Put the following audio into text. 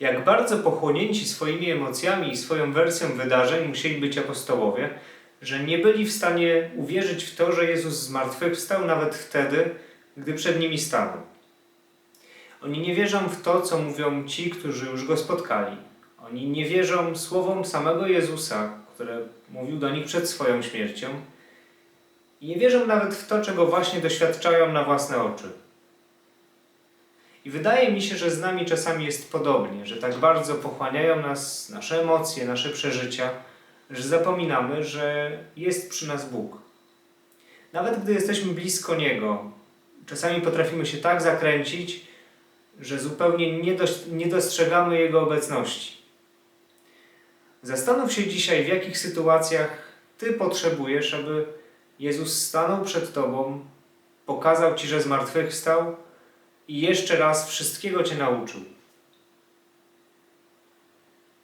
Jak bardzo pochłonięci swoimi emocjami i swoją wersją wydarzeń musieli być apostołowie, że nie byli w stanie uwierzyć w to, że Jezus zmartwychwstał nawet wtedy, gdy przed nimi stanął. Oni nie wierzą w to, co mówią ci, którzy już go spotkali. Oni nie wierzą słowom samego Jezusa, które mówił do nich przed swoją śmiercią. I nie wierzą nawet w to, czego właśnie doświadczają na własne oczy. I wydaje mi się, że z nami czasami jest podobnie, że tak bardzo pochłaniają nas nasze emocje, nasze przeżycia, że zapominamy, że jest przy nas Bóg. Nawet gdy jesteśmy blisko Niego, czasami potrafimy się tak zakręcić, że zupełnie nie, dostrzegamy Jego obecności. Zastanów się dzisiaj, w jakich sytuacjach Ty potrzebujesz, aby Jezus stanął przed Tobą, pokazał Ci, że zmartwychwstał i jeszcze raz wszystkiego Cię nauczył.